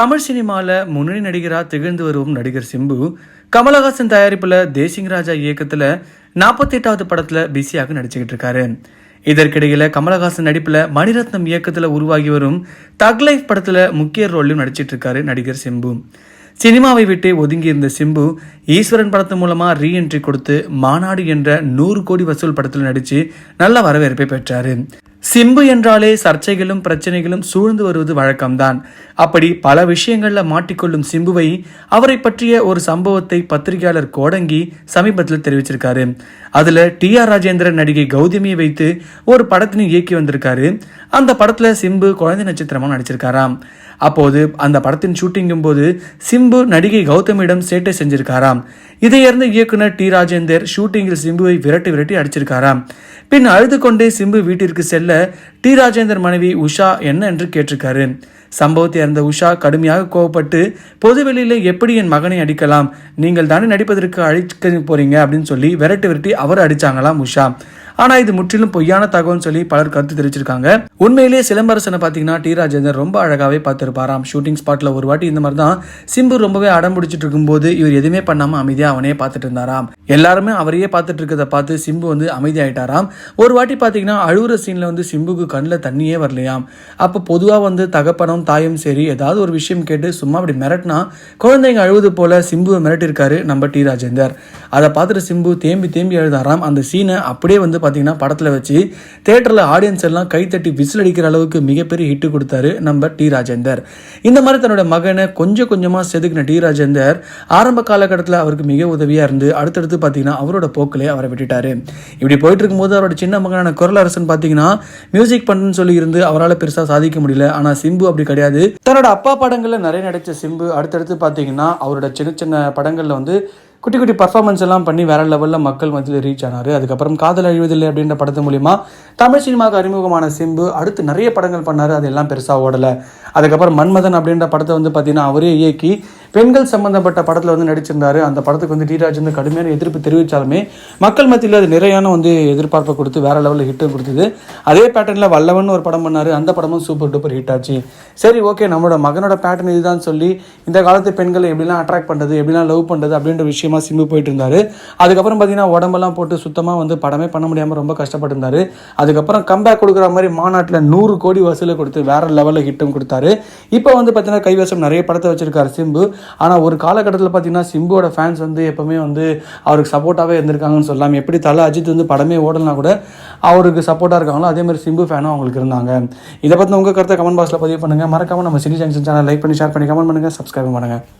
தமிழ் சினிமாவில் முன்னணி நடிகராக திகழ்ந்து வரும் நடிகர் சிம்பு. கமலஹாசன் தயாரிப்பில் தேசிங் ராஜா இயக்கத்தில் நாற்பத்தெட்டாவது படத்தில் பிஸியாக நடிச்சுக்கிட்டு இருக்காரு. இதற்கிடையில் கமலஹாசன் நடிப்பில் மணிரத்னம் இயக்கத்தில் உருவாகி வரும் தக் லைஃப் படத்தில் முக்கிய ரோலையும் நடிச்சிட்டு இருக்காரு நடிகர் சிம்பு. சினிமாவை விட்டு ஒதுங்கி இருந்த சிம்பு ஈஸ்வரன் படத்து மூலமா ரீஎன்ட்ரி கொடுத்து மாநாடு என்ற நூறு கோடி வசூல் படத்தில் நடிச்சு நல்ல வரவேற்பை பெற்றாரு. சிம்பு என்றாலே சர்ச்சைகளும் பிரச்சனைகளும் சூழ்ந்து வருவது வழக்கம்தான். அப்படி பல விஷயங்களில் மாட்டிக்கொள்ளும் சிம்புவை அவரை பற்றிய ஒரு சம்பவத்தை பத்திரிகையாளர் கோடங்கி சமீபத்தில் தெரிவிச்சிருக்காரு. அதுல டி ஆர் ராஜேந்திரன் நடிகை கௌதமியை வைத்து ஒரு படத்தினை இயக்கி வந்திருக்காரு. அந்த படத்துல சிம்பு குழந்தை நட்சத்திரமா நடிச்சிருக்காராம். அப்போது அந்த படத்தின் ஷூட்டிங்கும் போது சிம்பு நடிகை கௌதமியிடம் சேட்டை செஞ்சிருக்காராம். இதையறிந்த இயக்குனர் டி ராஜேந்தர் ஷூட்டிங்கில் சிம்புவை விரட்டி விரட்டி அடிச்சிருக்காராம். பின் அழுது கொண்டே சிம்பு வீட்டிற்கு செல்ல டி ராஜேந்தர் மனைவி உஷா என்ன என்று கேட்டிருக்காரு. சம்பவத்தை அறிந்த உஷா கடுமையாக கோவப்பட்டு பொதுவெளியில் எப்படி என் மகனை அடிக்கலாம்? நீங்கள் தானே நடிப்பதற்கு அழிக்க போறீங்க? அப்படின்னு சொல்லி விரட்டி விரட்டி அவர் அடிச்சாங்களாம் உஷா. ஆனா இது முற்றிலும் பொய்யான தகவல் சொல்லி பலர் கருத்து தெரிவிச்சிருக்காங்க. உண்மையிலேயே சிலம்பரசனை பார்த்தீங்கன்னா டி ராஜேந்தர் ரொம்ப அழகாவே பார்த்திருப்பாராம். ஷூட்டிங் ஸ்பாட்ல ஒரு வாட்டி இந்த மாதிரி தான் சிம்பு ரொம்பவே அடம் பிடிச்சிட்டு இருக்கும்போது இவர் எதுவுமே பண்ணாம அமைதியா அவனே பார்த்துட்டு இருந்தாராம். எல்லாருமே அவரையே பார்த்துட்டு இருக்கிறத பார்த்து சிம்பு வந்து அமைதியாயிட்டாராம். ஒரு வாட்டி பார்த்தீங்கன்னா அழுகுற சீன்ல வந்து சிம்புக்கு கண்ணில் தண்ணியே வரலையாம். அப்போ பொதுவாக வந்து தகப்பனும் தாயும் சரி ஏதாவது ஒரு விஷயம் கேட்டு சும்மா அப்படி மிரட்டினா குழந்தைங்க அழுவது போல சிம்புவை மிரட்டிருக்காரு நம்ம டி ராஜேந்தர். அதை பார்த்துட்டு சிம்பு தேம்பி தேம்பி அழுதாராம். அந்த சீனை அப்படியே வந்து பார்த்தீங்கன்னா படத்தில் வச்சு தேட்டரில் ஆடியன்ஸ் எல்லாம் கைத்தட்டி விசில் அடிக்கிற அளவுக்கு மிகப்பெரிய ஹிட்டு கொடுத்தாரு நம்ம டி ராஜேந்தர். இந்த மாதிரி தன்னோட மகனை கொஞ்சம் கொஞ்சமாக செதுக்கின டி ராஜேந்தர் ஆரம்ப காலகட்டத்தில் அவருக்கு மிக உதவியாக இருந்து அடுத்தடுத்து பார்த்தீங்கன்னா அவரோட போக்கிலே அவரை விட்டுட்டாரு. இப்படி போயிட்டு இருக்கும்போது அவரோட சின்ன மகனான குரல் அரசன் பார்த்தீங்கன்னா மியூசிக் பண்ணுன்னு சொல்லி இருந்து அவரால் பெருசாக சாதிக்க முடியல. ஆனால் சிம்பு அப்படி கிடையாது. தன்னோட அப்பா படங்களில் நிறைய நடித்த சிம்பு அடுத்தடுத்து பார்த்தீங்கன்னா அவரோட சின்ன சின்ன படங்களில் வந்து குட்டி குட்டி பர்ஃபார்மன்ஸ் எல்லாம் பண்ணி வேற லெவலில் மக்கள் மத்தியில் ரீச் ஆனார். அதுக்கப்புறம் காதல் அழிவதில்லை அப்படின்ற படத்து மூலிமா தமிழ் சினிமாவுக்கு அறிமுகமான சிம்பு அடுத்து நிறைய படங்கள் பண்ணார். அது எல்லாம் பெருசாக ஓடலை. அதுக்கப்புறம் மன்மதன் அப்படின்ற படத்தை வந்து பார்த்தீங்கன்னா அவரே இயக்கி பெண்கள் சம்பந்தப்பட்ட படத்தில் வந்து நடிச்சிருந்தாரு. அந்த படத்துக்கு வந்து டிராஜ் வந்து கடுமையான எதிர்ப்பு தெரிவித்தாலுமே மக்கள் மத்தியில் அது நிறையான வந்து எதிர்பார்ப்பை கொடுத்து வேற லெவலில் ஹிட்டும் கொடுத்தது. அதே பேட்டர்னில் வல்லவன் ஒரு படம் பண்ணார். அந்த படமும் சூப்பர் டூப்பர் ஹிட் ஆச்சு. சரி ஓகே நம்மளோட மகனோட பேட்டர்ன் இதுதான் சொல்லி இந்த காலத்து பெண்களை எப்படிலாம் அட்ராக்ட் பண்ணுறது எப்படிலாம் லவ் பண்ணுறது அப்படின்ற விஷயமா சிம்பு போயிட்டு இருந்தார். அதுக்கப்புறம் பார்த்தீங்கன்னா உடம்பெல்லாம் போட்டு சுத்தமாக வந்து படமே பண்ண முடியாமல் ரொம்ப கஷ்டப்பட்டிருந்தாரு அதுக்கப்புறம் கம்பேக் கொடுக்குற மாதிரி மாநாட்டில் நூறு கோடி வசூலை கொடுத்து வேற லெவலில் ஹிட்டும் கொடுத்தாரு. இப்போ வந்து பார்த்தீங்கன்னா கைவசம் நிறைய படத்தை வச்சிருக்காரு சிம்பு. ஆனால் ஒரு காலகட்டத்தில் பார்த்தீங்கன்னா சிம்புவோட ஃபேன்ஸ் வந்து எப்பவுமே வந்து அவருக்கு சப்போர்ட்டாகவே இருந்திருக்காங்கன்னு சொல்லலாம் எப்படி தலை அஜித் வந்து படமே ஓடலாம் கூட அவருக்கு சப்போர்ட்டாக இருக்காங்களோ அதே மாதிரி சிம்பு ஃபேனும் அவங்களுக்கு இருந்தாங்க. இதை பற்றி உங்கள் கருத்தை கமெண்ட் பாக்ஸில் பதிவு பண்ணுங்கள் மறக்காமல் நம்ம சினி ஜங்ஷன் சேனல் லைக் பண்ணி ஷேர் பண்ணி கமெண்ட் பண்ணுங்கள் சப்ஸ்கிரைப் பண்ணுங்கள்